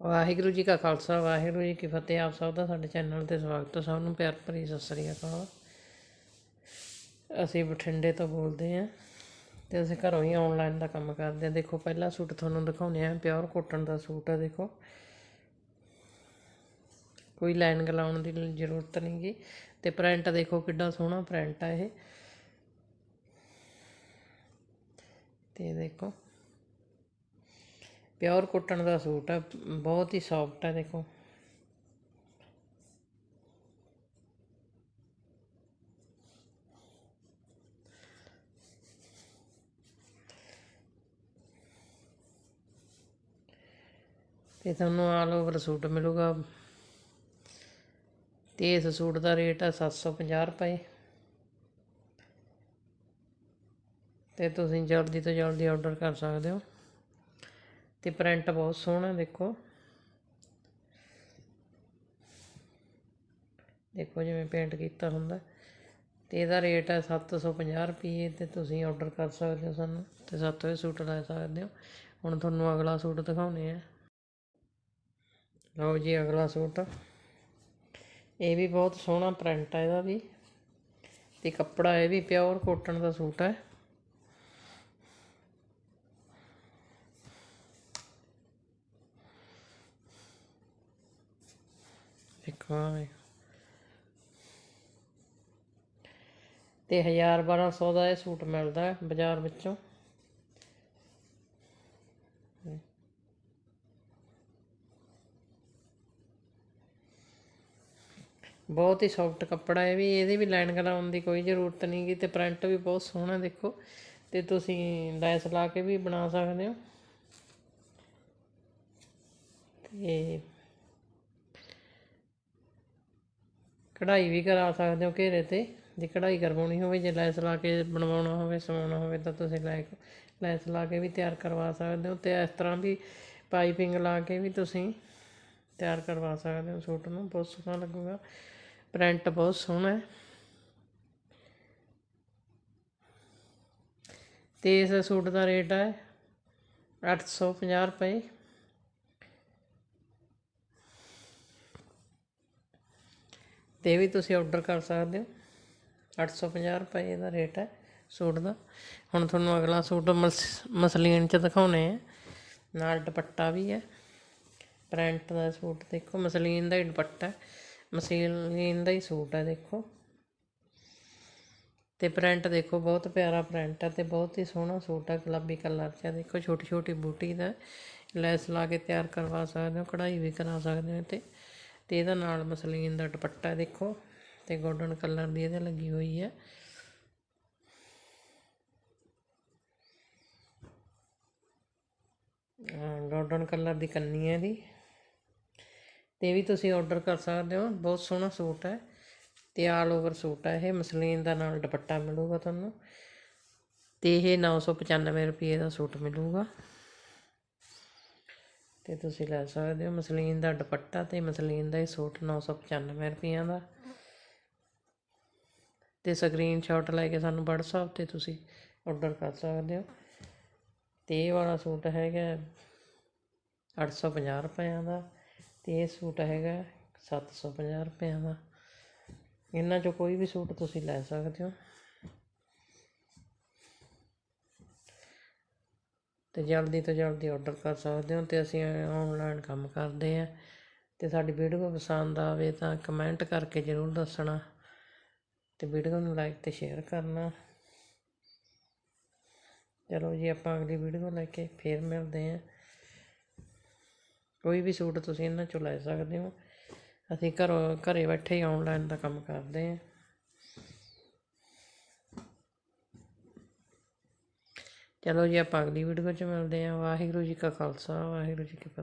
ਵਾਹਿਗੁਰੂ ਜੀ ਕਾ ਖਾਲਸਾ, ਵਾਹਿਗੁਰੂ ਜੀ ਕੀ ਫਤਿਹ। ਆਪ ਸਭ ਦਾ ਸਾਡੇ ਚੈਨਲ ਤੇ ਸਵਾਗਤ ਹੈ। ਸਭ ਨੂੰ ਪਿਆਰ ਭਰੀ ਸਤਿ ਸ੍ਰੀ ਅਕਾਲ। ਅਸੀਂ ਬਠਿੰਡੇ ਤੋਂ ਬੋਲਦੇ ਹਾਂ ਤੇ ਅਸੀਂ ਘਰੋਂ ਹੀ ਆਨਲਾਈਨ ਦਾ ਕੰਮ ਕਰਦੇ ਹਾਂ। ਦੇਖੋ, ਪਹਿਲਾ ਸੂਟ ਤੁਹਾਨੂੰ ਦਿਖਾਉਂਦੇ ਹਾਂ। ਪਿਓਰ ਕੋਟਨ ਦਾ ਸੂਟ ਹੈ ਦੇਖੋ। ਕੋਈ ਲਾਈਨ ਗਲਾਉਣ ਦੀ ਜ਼ਰੂਰਤ ਨਹੀਂ ਗੀ। ਤੇ ਪ੍ਰਿੰਟ ਦੇਖੋ ਕਿੱਡਾ ਸੋਹਣਾ ਪ੍ਰਿੰਟ ਹੈ ਇਹ। ਤੇ ਦੇਖੋ। ਪਿਓਰ ਕੋਟਨ ਦਾ ਸੂਟ ਆ, ਬਹੁਤ ਹੀ ਸੌਫਟ ਹੈ ਦੇਖੋ। ਤੇ ਤੁਹਾਨੂੰ ਆਲ ਓਵਰ ਸੂਟ ਮਿਲੂਗਾ। ਤੇ ਇਸ ਸੂਟ ਦਾ ਰੇਟ ਹੈ 750 ਰੁਪਏ। ਤੇ ਤੁਸੀਂ ਜਲਦੀ ਤੋਂ ਜਲਦੀ ਆਰਡਰ ਕਰ ਸਕਦੇ ਹੋ। ਤੇ ਪ੍ਰਿੰਟ ਬਹੁਤ ਸੋਹਣਾ, ਦੇਖੋ। ਦੇਖੋ ਜਿਵੇਂ ਪੇਂਟ ਕੀਤਾ ਹੁੰਦਾ। ਤੇ ਇਹਦਾ ਰੇਟ ਹੈ 750 ਰੁਪਏ ਤੇ ਤੁਸੀਂ ਆਰਡਰ ਕਰ ਸਕਦੇ ਹੋ ਸਾਨੂੰ। ਤੇ ਸਾਤੋਂ ਇਹ ਸੂਟ ਲੈ ਸਕਦੇ ਹੋ। ਹੁਣ ਤੁਹਾਨੂੰ ਅਗਲਾ ਸੂਟ ਦਿਖਾਉਣੇ ਆ। ਲਓ ਜੀ ਅਗਲਾ ਸੂਟ। ਇਹ ਵੀ ਬਹੁਤ ਸੋਹਣਾ ਪ੍ਰਿੰਟ ਹੈ ਇਹਦਾ ਵੀ। ਤੇ ਕੱਪੜਾ ਇਹ ਵੀ ਪਿਓਰ ਕੋਟਨ ਦਾ ਸੂਟ ਹੈ। ਦੇਖੋ ਆਹ ਵੇਖੋ। ਤੇ 1200 ਦਾ ਇਹ ਸੂਟ ਮਿਲਦਾ ਹੈ ਬਾਜ਼ਾਰ ਵਿੱਚੋਂ। ਬਹੁਤ ਹੀ ਸੌਫਟ ਕੱਪੜਾ ਹੈ ਵੀ, ਇਹਦੀ ਵੀ ਲਾਈਨ ਕਰਾਉਣ ਦੀ ਕੋਈ ਜ਼ਰੂਰਤ ਨਹੀਂ ਗਈ ਤੇ ਪ੍ਰਿੰਟ ਵੀ ਬਹੁਤ ਸੋਹਣਾ ਦੇਖੋ। ਤੇ ਤੁਸੀਂ ਲੈਸ ਲਾ ਕੇ ਵੀ ਬਣਾ ਸਕਦੇ ਹੋ। ਤੇ ਕਢਾਈ ਵੀ ਕਰਾ ਸਕਦੇ ਹੋ ਘੇਰੇ ਤੇ। ਜੇ ਕਢਾਈ ਕਰਵਾਉਣੀ ਹੋਵੇ, ਜੇ ਲੈਸ ਲਾ ਕੇ ਬਣਵਾਉਣਾ ਹੋਵੇ, ਸਵਾਉਣਾ ਹੋਵੇ, ਤਾਂ ਤੁਸੀਂ ਲੈ ਲੈਸ ਲਾ ਕੇ ਵੀ ਤਿਆਰ ਕਰਵਾ ਸਕਦੇ ਹੋ ਅਤੇ ਇਸ ਤਰ੍ਹਾਂ ਵੀ ਪਾਈਪਿੰਗ ਲਾ ਕੇ ਵੀ ਤੁਸੀਂ ਤਿਆਰ ਕਰਵਾ ਸਕਦੇ ਹੋ। ਸੂਟ ਨੂੰ ਬਹੁਤ ਸੋਹਣਾ ਲੱਗੂਗਾ। ਪ੍ਰਿੰਟ ਬਹੁਤ ਸੋਹਣਾ ਹੈ। ਤੇ ਇਸ ਸੂਟ ਦਾ ਰੇਟ ਹੈ 850 ਰੁਪਏ। ਤੇ ਵੀ ਤੁਸੀਂ ਆਰਡਰ ਕਰ ਸਕਦੇ ਹੋ। 850 ਰੁਪਏ ਦਾ ਰੇਟ ਹੈ ਸੂਟ ਦਾ। ਹੁਣ ਤੁਹਾਨੂੰ ਅਗਲਾ ਸੂਟ ਮਸ- ਮਸਲੀਨ ਚ ਦਿਖਾਉਣੇ ਆ। ਨਾਲ ਦੁਪੱਟਾ ਵੀ ਹੈ। ਪ੍ਰਿੰਟ ਦਾ ਸੂਟ ਦੇਖੋ, ਮਸਲੀਨ ਦਾ ਹੀ ਦੁਪੱਟਾ ਮਸਲੀਨ ਦਾ ਹੀ ਸੂਟ ਹੈ ਦੇਖੋ। ਤੇ ਪ੍ਰਿੰਟ ਦੇਖੋ, ਬਹੁਤ ਪਿਆਰਾ ਪ੍ਰਿੰਟ ਹੈ ਤੇ ਬਹੁਤ ਹੀ ਸੋਹਣਾ ਸੂਟ ਹੈ, ਗੁਲਾਬੀ ਕਲਰ 'ਚ ਦੇਖੋ ਛੋਟੀ ਛੋਟੀ ਬੂਟੀ ਦਾ ਲੈਸ ਲਾ ਕੇ ਤਿਆਰ ਕਰਵਾ ਸਕਦੇ ਹੋ, ਕਢਾਈ ਵੀ ਕਰਾ ਸਕਦੇ ਹੋ ਤੇ ਤੇ ਇਹਦਾ ਨਾਲ ਮਸਲੀਨ ਦਾ ਦੁਪੱਟਾ ਦੇਖੋ ਤੇ ਗੋਲਡਨ ਕਲਰ ਦੀ ਇਹਦੇ ਲੱਗੀ ਹੋਈ ਹੈ। ਗੋਲਡਨ ਕਲਰ ਦੀ ਕੰਨੀ ਹੈ ਇਹਦੀ। ਤੇ ਵੀ ਤੁਸੀਂ ਆਰਡਰ ਕਰ ਸਕਦੇ ਹੋ। ਬਹੁਤ ਸੋਹਣਾ ਸੂਟ ਹੈ। ਤੇ ਆਲ ਓਵਰ ਸੂਟ ਹੈ ਇਹ। ਮਸਲੀਨ ਦਾ ਨਾਲ ਦੁਪੱਟਾ ਮਿਲੂਗਾ ਤੁਹਾਨੂੰ। ਤੇ ਇਹ 995 ਰੁਪਏ ਦਾ ਸੂਟ ਮਿਲੂਗਾ। ਤੇ ਤੁਸੀਂ ਲੈ ਸਕਦੇ ਹੋ ਮਸਲੀਨ ਦਾ ਦੁਪੱਟਾ ਤੇ ਮਸਲੀਨ ਦਾ ਹੀ ਸੂਟ 995 ਰੁਪਈਆਂ ਦਾ। ਤੇ ਸਕਰੀਨਸ਼ਾਟ ਲੈ ਕੇ ਸਾਨੂੰ WhatsApp ਤੇ ਤੁਸੀਂ ਆਰਡਰ ਕਰ ਸਕਦੇ ਹੋ। ਤੇ ਇਹ ਵਾਲਾ ਸੂਟ ਹੈਗਾ 850 ਰੁਪਈਆਂ ਦਾ ਤੇ ਇਹ ਸੂਟ ਹੈਗਾ 750 ਰੁਪਈਆਂ ਦਾ। ਇਹਨਾਂ ਚੋਂ ਕੋਈ ਵੀ ਸੂਟ ਤੁਸੀਂ ਲੈ ਸਕਦੇ ਹੋ। ਅਤੇ ਜਲਦੀ ਤੋਂ ਜਲਦੀ ਔਡਰ ਕਰ ਸਕਦੇ ਹੋ ਅਤੇ ਅਸੀਂ ਔਨਲਾਈਨ ਕੰਮ ਕਰਦੇ ਹਾਂ। ਅਤੇ ਸਾਡੀ ਵੀਡੀਓ ਪਸੰਦ ਆਵੇ ਤਾਂ ਕਮੈਂਟ ਕਰਕੇ ਜ਼ਰੂਰ ਦੱਸਣਾ ਅਤੇ ਵੀਡੀਓ ਨੂੰ ਲਾਈਕ ਅਤੇ ਸ਼ੇਅਰ ਕਰਨਾ। ਚਲੋ ਜੀ, ਆਪਾਂ ਅਗਲੀ ਵੀਡੀਓ ਲੈ ਕੇ ਫੇਰ ਮਿਲਦੇ ਹਾਂ। ਕੋਈ ਵੀ ਸੂਟ ਤੁਸੀਂ ਇਹਨਾਂ ਚੋਂ ਲੈ ਸਕਦੇ ਹੋ। ਅਸੀਂ ਘਰੋਂ, ਘਰੇ ਬੈਠੇ ਹੀ ਔਨਲਾਈਨ ਦਾ ਕੰਮ ਕਰਦੇ ਹਾਂ। ਚਲੋ ਜੀ ਆਪਾਂ ਅਗਲੀ ਵੀਡੀਓ 'ਚ ਮਿਲਦੇ ਹਾਂ। ਵਾਹਿਗੁਰੂ ਜੀ ਕਾ ਖਾਲਸਾ, ਵਾਹਿਗੁਰੂ ਜੀ ਕੀ ਫਤਿਹ।